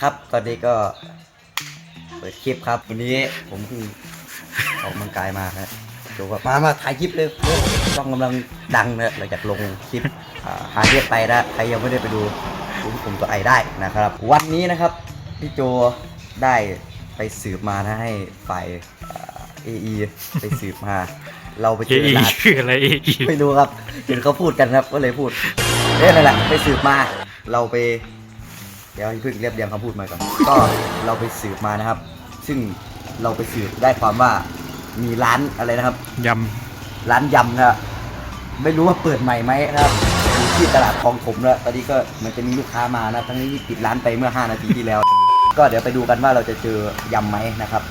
ครับ ตอนนี้ก็เปิดคลิปครับ วันนี้ผมเพิ่งออกกำลังกายมาครับดูว่ามามาถ่ายคลิปเลยต้องกำลังดังนะหลังจากลงคลิปอ่าหาเรียกไปนะใครยังไม่ได้ไปดูดูที่ผมตัวไอได้นะครับ วันนี้นะครับพี่โจได้ไปสืบมานะให้ฝ่ายเอไอไปสืบมา เราไปเจเอออีร้านคืออะไรเออีไม่รู้ครับเห็นเขาพูดกันครับก็เลยพูดเรื่องอะไรแหละไปสืบมา เราไป เดี๋ยวให้พึ่งเรียบเรียงคำพูดมาก่อน ก็เราไปสืบมานะครับ ซึ่งเราไปสืบได้ความว่ามีร้านอะไรนะครับ ยร้านยำนะครับไม่รู้ว่าเปิดใหม่ไหมนะครับอยู่ที่ตลาดคลองถมแล้วตอนนี้ก็เหมันจะมีลูกค้ามานะทั้งที่ปิดร้านไปเมื่อ 5 นาทีที่แล้ว ก็เดี๋ยวไปดูกันว่าเราจะเจอยำไหมนะครับ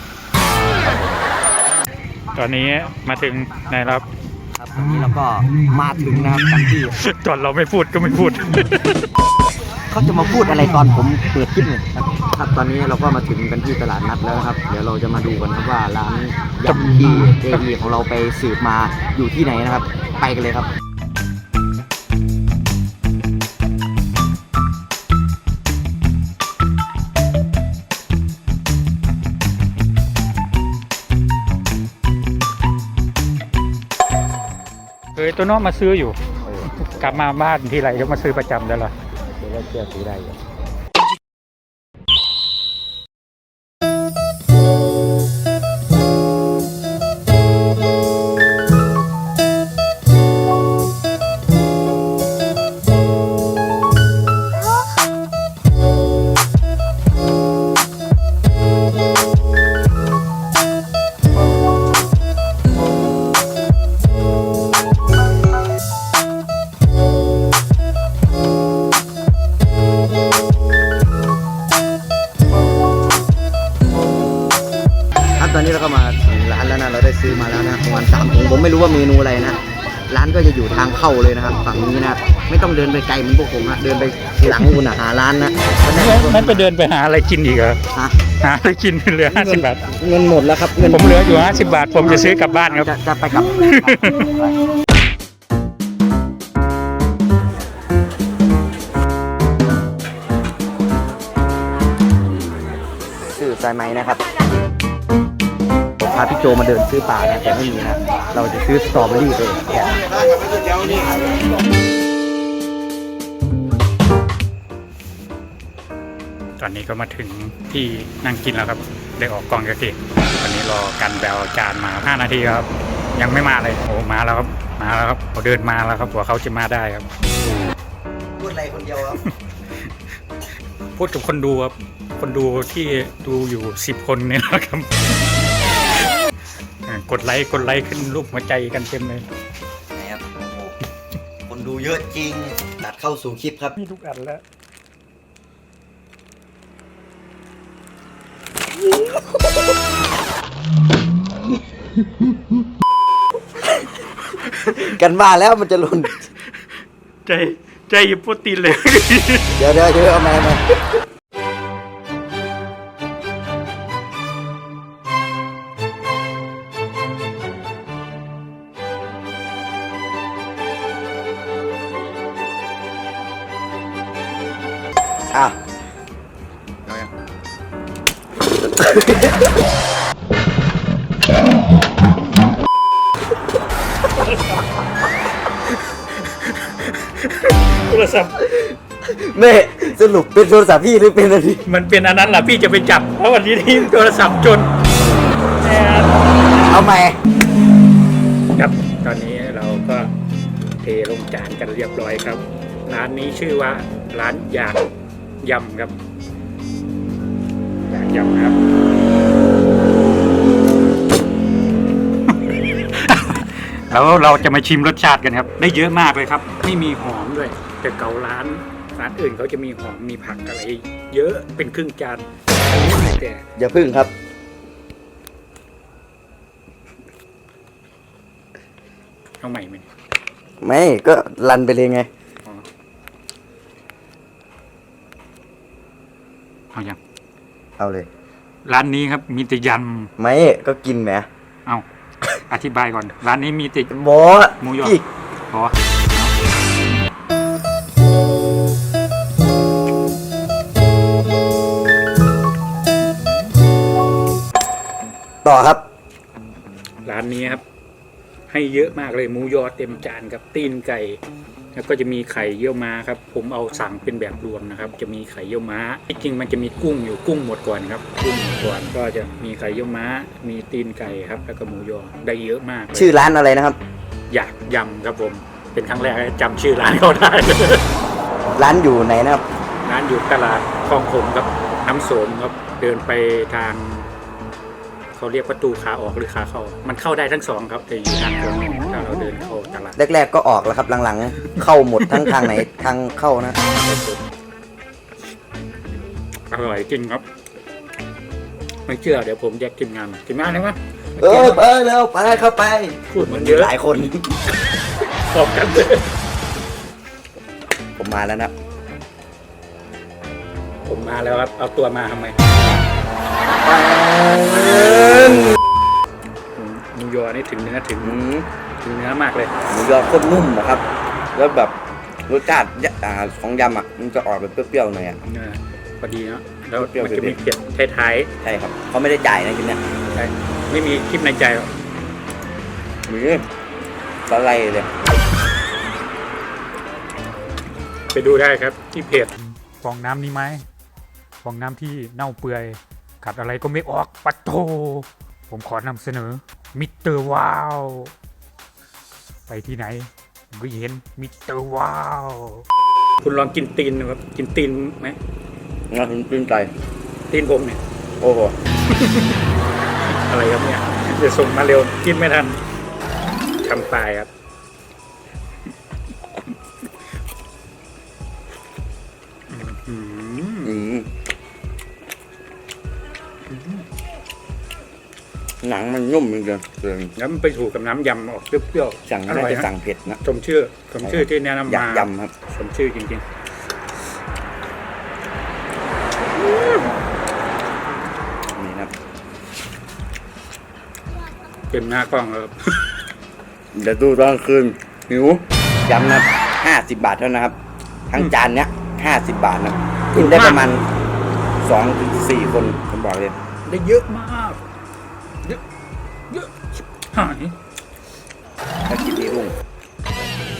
ำตอนนี้มาถึงไหนแล้วครับครับตอนนี้เราก็มาถึงนะครับกันที่ ตอนเราไม่พูดก็ไม่พูด เขาจะมาพูดอะไรตอนผมเปิดคลิปเนี่ยครับครับตอนนี้เราก็มาถึงกันที่ตลาดนัดแล้วนะครับ เดี๋ยวเราจะมาดูกันครับว่าร้านยำที่เอทีของเราไปสืบมาอยู่ที่ไหนนะครับ ไปกันเลยครับเอ้ยตัวน้องมาซื้ออยู่ กลับมาบ้านทีไรก็มาซื้อประจำแล้วล่ะเดี๋ยวเราเชื่อด อยู่ครั เข้าเลยนะครับฝั่งนี้นะครับไม่ต้องเดินไปไกลเหมือนพวกผมนะเดินไปหลังคุณหาร้านนะก็ได้นั่นไปเดินไปหาอะไรกินอีกเหรอฮะหาอะไรกินเหลือห้าสิบบาทเงินหมดแล้วครับเงินผมเหลืออยู่ห้าสิบบาท ผมจะซื้อกลับบ้านครับจะจะไปกับซื้อสายไหมนะครับ พาพี่โจมาเดินซื้อป่านะแต่ไม่มีนะ เราจะซื้อสตรอเบอรี่ไปแทนตอนนี้ก็มาถึงที่นั่งกินแล้วครับ ได้ออกกองกระเกตวันนี้รอกันแบลจานมา 5 นาทีครับ ยังไม่มาเลยโอ้มาแล้วครับ มาแล้วครับเขาเดินมาแล้วครับกว่าเขาจะมาได้ครับ พูดอะไรคนเดียวครับพูดกับคนดูครับ คนดูที่ดูอยู่สิบคนเนี่ยนะครับอ่า กดไลค์กดไลค์ขึ้นรูปหัวใจกันเต็มเลยนะครับโอ้โหคนดูเยอะจริง ตัดเข้าสู่คลิปครับ มีทุกอันแล้วกันมาแล้วมันจะหล่นใจใจหยิบโปรตีนเลย เดี๋ยวเดี๋ยวเดี๋ยวเอามามา โทรศัพท์แม่สรุปเป็นโทรศัพท์พี่หรือเป็นอะไร มันเป็นอันนั้นแหละพี่จะไปจับ เพราะวันนี้ที่โทรศัพท์จนแหมเอาใหม่ครับ ตอนนี้เราก็เทลงจานกันเรียบร้อยครับ ร้านนี้ชื่อว่าร้านยางยำครับ ยางยำครับ แล้วเราจะมาชิมรสชาติกันครับ ได้เยอะมากเลยครับ ไม่มีหอมด้วย แต่เการ้านร้านอื่นเขาจะมีหอมมีผักอะไร เยอะเป็นครึ่งจานอันนี้ไม่แต่อย่าพึ่งครับ เอาใหม่ไหม ไม่ก็รันไปเลยไงาเลย ร้านนี้ครับมีแต่ยันไม่ก็กินแหมำเอาอธิบายก่อน ร้านนี้มีแต่ บอสหมูยอพอต่อครับ ร้านนี้ครับ ให้เยอะมากเลยหมูยอเต็มจานครับตีนไก่ แล้วก็จะมีไข่เยี่ยวม้าครับ ผมเอาสั่งเป็นแบบรวมนะครับ จะมีไข่เยี่ยวม้าที่จริงมันจะมีกุ้งอยู่กุ้งหมดก่อนครับกุ้งหมดก่อนก็จะมีไข่เยี่ยวม้า มีตีนไก่ครับ แล้วก็หมูยอได้เยอะมากเลยชื่อร้านอะไรนะครับ อยากยำครับผมเป็นครั้งแรกที่จำชื่อร้านเขาได้ ร้านอยู่ไหนนะครับ ร้านอยู่ตลาดคลองผมครับน้ำโสมครับเดินไปทาง เขาเรียกประตูขาออกหรือขาเข้า มันเข้าได้ทั้งสองครับแต่อยู่ทางตรงถ้าเราเดินเข้าตลาดแรกๆก็ออกแล้วครับหลังๆ เข้าหมดทั้งทางไหนทางเข้านะอร่อยจริงครับ ไม่เชื่อเดี๋ยวผมแยกทีมงานทีมงานได้ไหมเออไปแล้วไปเข้าไปพูดเหมือนเยอะหลายคนขอบกันเลยผมมาแล้วนะครับผมมาแล้วครับ เอาตัวมาทำไม หมูยอนี่ถึงเนื้อถึงอืมถึงเนื้อมากเลย หมูยอโคตรนุ่มนะครับ แล้วแบบรสชาติยะอ่าของยำอะมันจะออกแบบเปรี้ยวๆหน่อยอะเนื้อพอดีเนาะแล้วเปรี้ยวมันๆจะมีเผ็ดท้ายใช่ครับเขาไม่ได้จ่ายนะทีเนี้ยๆใช่ไม่มีคลิปในใจหรอกมีสไลด์เลยไปดูได้ครับที่เพจฟองน้ำนี้ไหมฟองน้ำที่เน่าเปื่อย กัดอะไรก็ไม่ออกปัดโท ผมขอนำเสนอมิสเตอร์ว้าว ไปที่ไหนผมก็เห็นมิสเตอร์ว้าว คุณลองกินตีนนะครับ กินตีนไหมงาถึงตื่นใจตีนผมเนี่ย โอ้โห อะไรครับเนี่ยจะส่งมาเร็วกินไม่ทันทำปลายครับ หนังมันนุ่มจริงๆเกินแล้วมันไปถูกกับน้ำยำออกเปรี้ยวสั่งๆอน่าร่อยจะนะสั่งเผ็ดนะ สมชื่อสมชื่อที่แนะนำอยามากยำครับ สมชื่อจริงนี่นะครับ ๆเต็มหน้ากล้องแล้วครับ เดี๋ยวดูตอนคืนหิวยำนะครับห้าสิบบาทเท่านั้นนะครับ ทั้งจานเนี้ยห้าสิบบาทนะกินได้ประมาณสองถึงสี่คนผมบอกเลย ได้เยอะมาก เยอะ เยอะชิบหายถ้ากินนี่รุ่ง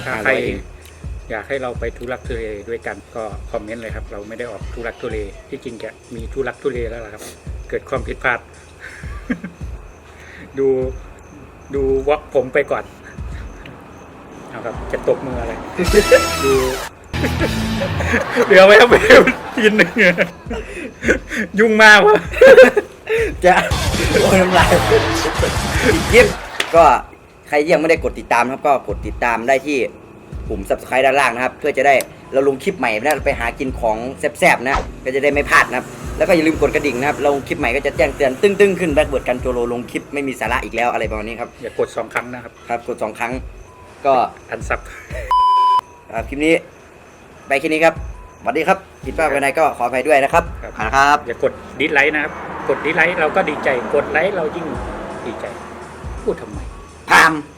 ถ้าอร่ใครอยเองอยากให้เราไปทุรักทุเลด้วยกันก็คอมเมนต์เลยครับ เราไม่ได้ออกทุรักทุเลที่จริงจะมีทุรักทุเลแล้วล่ะครับ เกิดความผิดพลาด ดูดูวอกผมไปก่อนเอาครับ จะตบมืออะไร ดูเดี๋ยวไว้เอาไปกินหนึ่งยุ่งมากวะ จะโอ้ยน้ำลายอีกคลิปก็ใครยังไม่ได้กดติดตามนะครับ ก็กดติดตามได้ที่ปุ่ม subscribe ด้านล่างนะครับ เพื่อจะได้เราลงคลิปใหม่นะไปหากินของแซ่บๆนะก็จะได้ไม่พลาดนะครับ แล้วก็อย่าลืมกดกระดิ่งนะครับเราลงคลิปใหม่ก็จะแจ้งเตือนตึ้งๆขึ้นแบ็กเบิร์ดกันโจโลลงคลิปไม่มีสาระอีกแล้วอะไรประมาณนี้ครับอย่ากดสองครั้งนะครับครับ กดสองครั้งก็อันซับอ่าคลิปนี้ ไปแค่นี้ครับสวัสดีครับผิดพลาดไปไหนก็ขออภัยด้วยนะครับครับขอบคุณครับอย่ากดดิสไลค์นะครับ กดดีไลค์เราก็ดีใจ กดไลค์เรายิ่งดีใจ พูดทำไมพาม